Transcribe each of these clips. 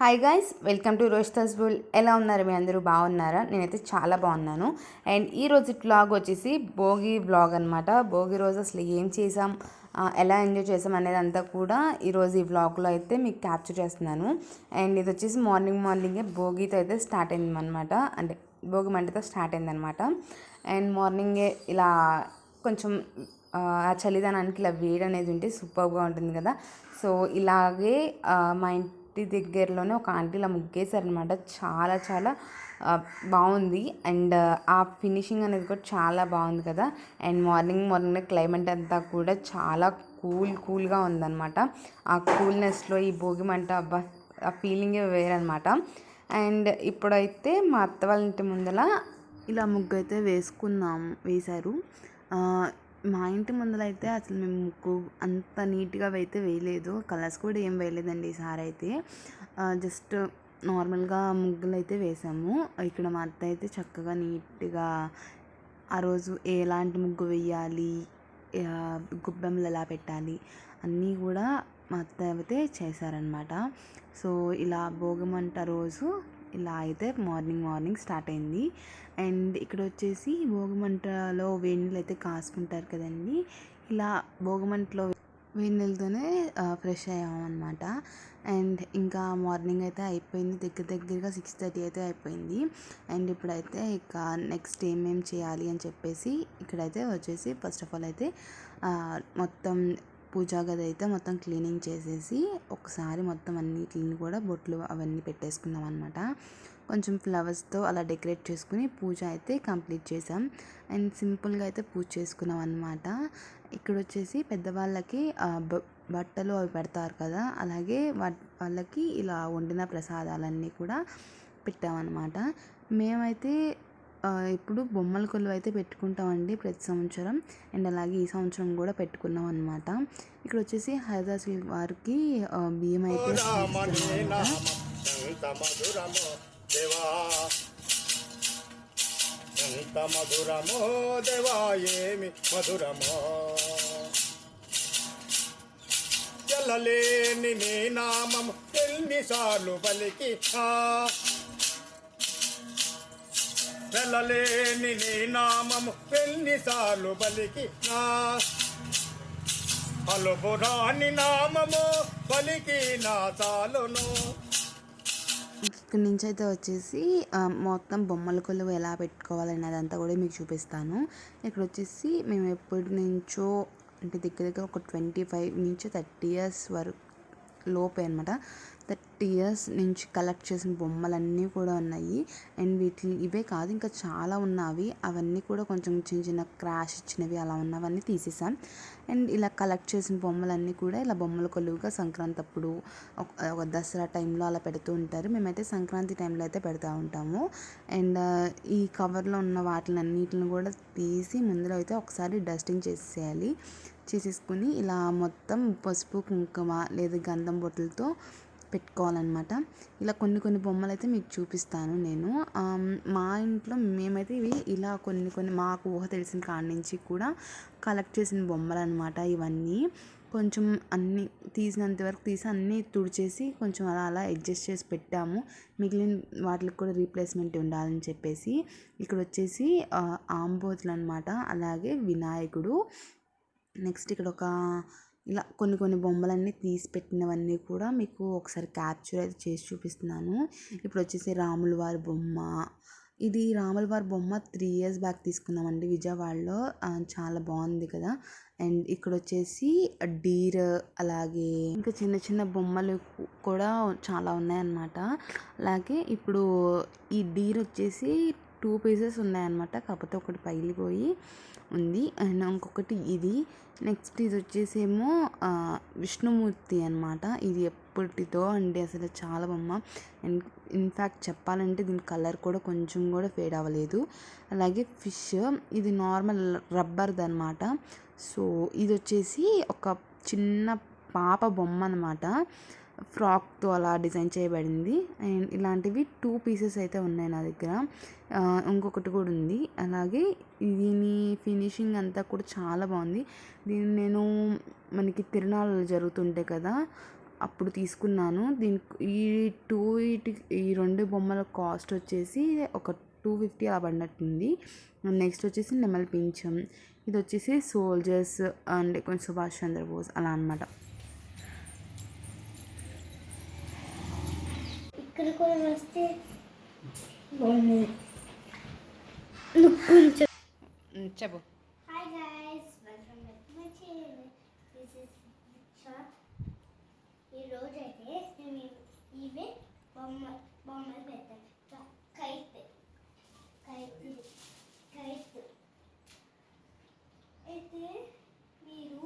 Hi guys welcome to రోష్ బుల్ ఎలా ఉన్నారు మీ అందరూ? బాగున్నారా? నేనైతే చాలా బాగున్నాను. అండ్ ఈ రోజు వ్లాగ్ వచ్చేసి భోగి బ్లాగ్ అనమాట భోగి రోజు అసలు ఏం చేసాం ఎలా ఎంజాయ్ చేసాం అనేది అంతా కూడా ఈరోజు ఈ వ్లాగ్లో అయితే మీకు క్యాప్చర్ చేస్తున్నాను. అండ్ ఇది వచ్చేసి మార్నింగ్ మార్నింగే భోగితో అయితే స్టార్ట్ అయింది అనమాట అంటే భోగి మంటతో స్టార్ట్ అయింది అనమాట అండ్ మార్నింగే ఇలా కొంచెం ఆ చలిదనానికి ఇలా వేడి అనేది ఉంటే సూపర్గా ఉంటుంది కదా. సో ఇలాగే మా ఇంటి దగ్గరలోనే ఒక ఆంటీ ఇలా ముగ్గేశారనమాట చాలా చాలా బాగుంది. అండ్ ఆ ఫినిషింగ్ అనేది కూడా చాలా బాగుంది కదా. అండ్ మార్నింగ్ మార్నింగ్ క్లైమేట్ అంతా కూడా చాలా కూల్ కూల్గా ఉందన్నమాట. ఆ కూల్నెస్లో ఈ భోగి మంట అబ్బా ఆ ఫీలింగే వేరనమాట అండ్ ఇప్పుడైతే మా అత్త వాళ్ళ ఇంటి ముందర ఇలా ముగ్గు అయితే వేసుకున్నాం వేశారు. మా ఇంటి ముందర అయితే అసలు మేము ముక్కు అంత నీట్గా అయితే వేయలేదు. కలర్స్ కూడా ఏం వేయలేదండి ఈసారి అయితే. జస్ట్ నార్మల్గా ముగ్గులు అయితే వేసాము. ఇక్కడ మా అత్త అయితే చక్కగా నీట్గా ఆ రోజు ఎలాంటి ముగ్గు వేయాలి గుబ్బెమ్మలు ఎలా పెట్టాలి అన్నీ కూడా మా అత్త అయితే చేశారనమాట సో ఇలా భోగమంట రోజు ఇలా అయితే మార్నింగ్ మార్నింగ్ స్టార్ట్ అయింది. అండ్ ఇక్కడ వచ్చేసి భోగమంటలో వేణులు అయితే కాసుకుంటారు కదండి. ఇలా భోగమంటలో వేణులతోనే ఫ్రెష్ అయ్యామన్నమాట. అండ్ ఇంకా మార్నింగ్ అయితే అయిపోయింది. దగ్గర దగ్గరగా సిక్స్ థర్టీ అయితే అయిపోయింది. అండ్ ఇప్పుడైతే ఇక నెక్స్ట్ ఏమేమి చేయాలి అని చెప్పేసి ఇక్కడైతే వచ్చేసి ఫస్ట్ ఆఫ్ ఆల్ అయితే మొత్తం పూజా గది అయితే మొత్తం క్లీనింగ్ చేసేసి ఒకసారి మొత్తం అన్నిటిని కూడా బొట్లు అవన్నీ పెట్టేసుకున్నాం అనమాట కొంచెం ఫ్లవర్స్తో అలా డెకరేట్ చేసుకుని పూజ అయితే కంప్లీట్ చేసాం అండ్ సింపుల్గా అయితే పూజ చేసుకున్నాం అనమాట ఇక్కడ వచ్చేసి పెద్దవాళ్ళకి బట్టలు అవి పెడతారు కదా అలాగే వా- వాళ్ళకి ఇలా వండిన ప్రసాదాలన్నీ కూడా పెట్టామన్నమాట మేమైతే ఇప్పుడు బొమ్మల కొలువు అయితే పెట్టుకుంటామండి ప్రతి సంవత్సరం. అండ్ అలాగే ఈ సంవత్సరం కూడా పెట్టుకున్నాం అనమాట ఇక్కడ వచ్చేసి హరిదాస్ వారికి ఆ, బియ్యం అయితే ఎంత మధురమో దేవా. ఏమి మధురమో. ఎల్లలేని నీ నామం ఎన్నిసార్లు పలికి వెళ్ళలేని నీ నామము ఎన్నిసార్లు పలికి పలుపురాని నామము పలికి నా చాలును. ఇక్కడి నుంచి అయితే వచ్చేసి మొత్తం బొమ్మల కొలువు ఎలా పెట్టుకోవాలి అదంతా కూడా మీకు చూపిస్తాను. ఇక్కడ వచ్చేసి మేము ఎప్పటి నుంచో అంటే దగ్గర దగ్గర ఒక ట్వంటీ ఫైవ్ నుంచి థర్టీ ఇయర్స్ వరకు లోపే అనమాట థర్టీ ఇయర్స్ నుంచి కలెక్ట్ చేసిన బొమ్మలన్నీ కూడా ఉన్నాయి. అండ్ వీటి ఇవే కాదు ఇంకా చాలా ఉన్నవి. అవన్నీ కూడా కొంచెం చిన్న చిన్న క్రాష్ ఇచ్చినవి అలా ఉన్నవన్నీ తీసేసాం. అండ్ ఇలా కలెక్ట్ చేసిన బొమ్మలన్నీ కూడా ఇలా బొమ్మల కొలువుగా సంక్రాంతి అప్పుడు ఒక ఒక దసరా టైంలో అలా పెడుతూ ఉంటారు. మేమైతే సంక్రాంతి టైంలో అయితే పెడతా ఉంటాము. అండ్ uh, ఈ కవర్లో ఉన్న వాటిని అన్నిటిని కూడా తీసి ముందులో అయితే ఒకసారి డస్టింగ్ చేసేయాలి. చేసేసుకుని ఇలా మొత్తం పసుపు కుంకుమ లేదా గంధం బొట్టలతో పెట్టుకోవాలన్నమాట. ఇలా కొన్ని కొన్ని బొమ్మలు అయితే మీకు చూపిస్తాను నేను. మా ఇంట్లో మేమైతే ఇవి ఇలా కొన్ని కొన్ని మాకు ఊహ తెలిసిన కాడ నుంచి కూడా కలెక్ట్ చేసిన బొమ్మలు అనమాట ఇవన్నీ. కొంచెం అన్ని తీసినంత వరకు తీసి అన్నీ తుడిచేసి కొంచెం అలా అలా అడ్జస్ట్ చేసి పెట్టాము. మిగిలిన వాటికి కూడా రీప్లేస్మెంట్ ఉండాలని చెప్పేసి. ఇక్కడ వచ్చేసి ఆంబోతులు అనమాట అలాగే వినాయకుడు నెక్స్ట్ ఇక్కడ ఒక ఇలా కొన్ని కొన్ని బొమ్మలన్నీ తీసి పెట్టినవన్నీ కూడా మీకు ఒకసారి క్యాప్చర్ అయితే చేసి చూపిస్తున్నాను. ఇప్పుడు వచ్చేసి రాముల వారి బొమ్మ. ఇది రాముల వారి బొమ్మ త్రీ ఇయర్స్ బ్యాక్ తీసుకున్నామండి విజయవాడలో. చాలా బాగుంది కదా. అండ్ ఇక్కడ వచ్చేసి డీర్ అలాగే ఇంకా చిన్న చిన్న బొమ్మలు కూడా చాలా ఉన్నాయన్నమాట. అలాగే ఇప్పుడు ఈ డీర్ వచ్చేసి టూ పీసెస్ ఉన్నాయన్నమాట. కాకపోతే ఒకటి పగిలిపోయి ఉంది. అండ్ ఇంకొకటి ఇది. నెక్స్ట్ ఇది వచ్చేసేమో విష్ణుమూర్తి అనమాట ఇది ఎప్పటిదో అండి అసలు చాలా బొమ్మ. అండ్ ఇన్ఫ్యాక్ట్ చెప్పాలంటే దీని కలర్ కూడా కొంచెం కూడా ఫేడ్ అవ్వలేదు. అలాగే ఫిష్. ఇది నార్మల్ రబ్బర్ది అనమాట సో ఇది వచ్చేసి ఒక చిన్న పాప బొమ్మ అనమాట ఫ్రాక్తో అలా డిజైన్ చేయబడింది. అండ్ ఇలాంటివి టూ పీసెస్ అయితే ఉన్నాయి నా దగ్గర. ఇంకొకటి కూడా ఉంది. అలాగే దీని ఫినిషింగ్ అంతా కూడా చాలా బాగుంది. దీన్ని నేను మనకి తిరునాళ్ళు జరుగుతుంటాయి కదా అప్పుడు తీసుకున్నాను. దీనికి ఈ టూ ఇటు ఈ రెండు బొమ్మల కాస్ట్ వచ్చేసి ఒక టూ ఫిఫ్టీ అలా పడినట్టుంది. నెక్స్ట్ వచ్చేసి నెమల్ పింఛం. ఇది వచ్చేసి సోల్జర్స్ అండ్ కొంచెం సుభాష్ చంద్రబోస్ అలా అనమాట ఇక్కడ కూడా వస్తే చెప్పు. Hi guys welcome back to my channel this is short ఈ రోజు అయితే మేము ఇవే బొమ్మ బొమ్మలు పెడతాం క- కైట్ కైట్ ఇది. కైట్ అయితే మీరు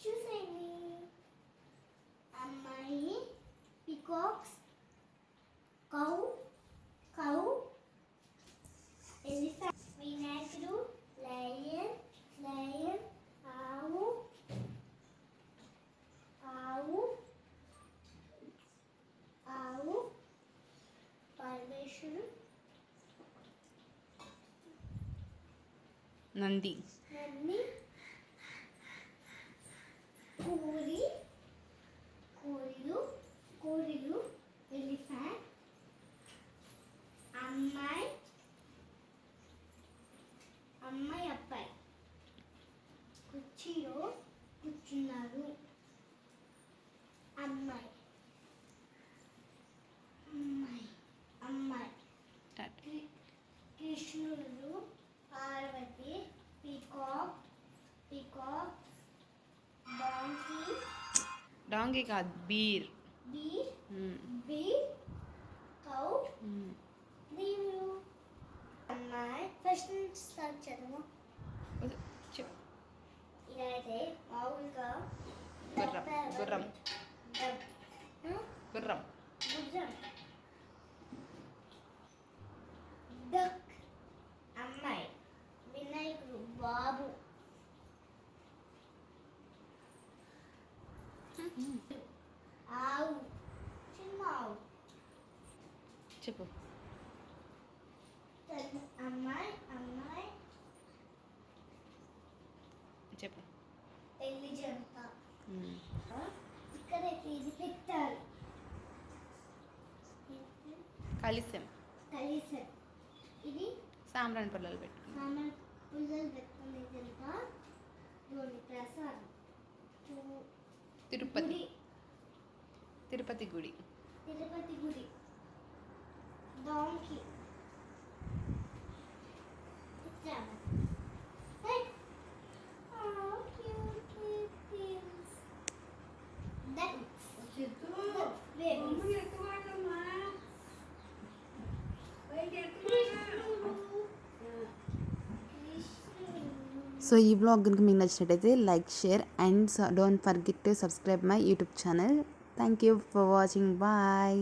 చూసేయండి అమ్మాయి పికాక్స్ కౌ కౌ ఎలిఫెంట్ వినాయకుడు లయన్ లయన్ ఆవు ఆవు ఆవు పరమేశ్వరుడు నంది. కోరి కోరిలు కోరిలు ఎలిఫెంట్ అమ్మాయి అమ్మాయి అబ్బాయి. కుర్చీలో కూర్చున్నారు. అమ్మాయి. డాంగి కాదు బీర్. Be be cow? నీవు అమ్మాయి. ఫస్ట్ నుంచి స్టార్ట్ చేద్దామా? చెప్పు. ఇదైతే మామూలుగా గుర్రం? గుర్రం. గుర్రం డక్ అమ్మాయి వినాయకుడు బాబు ఆవు చిన్న ఆవు చెప్పు. తను అమ్మాయి అమ్మాయి. చెప్పు. పెళ్ళి జంట. ఇక్కడ ఇది పెట్టారు కలిసాం. ఇది సాంబ్రాణి పిల్లలు పెట్టుకున్నాం. సామాన్ పుల్లలు పెట్టుకునే జంట రెండు ప్రసాదం. చూ- తిరుపతి తిరుపతి గుడి. తిరుపతి గుడి. డాంకీ ఇచ్చాము Hey. Oh, cute, cute things. That's babies. కృష్ణుడు. సో ఈ బ్లాగ్ కనుక మీకు నచ్చినట్టయితే like share and don't forget to subscribe my YouTube channel thank you for watching bye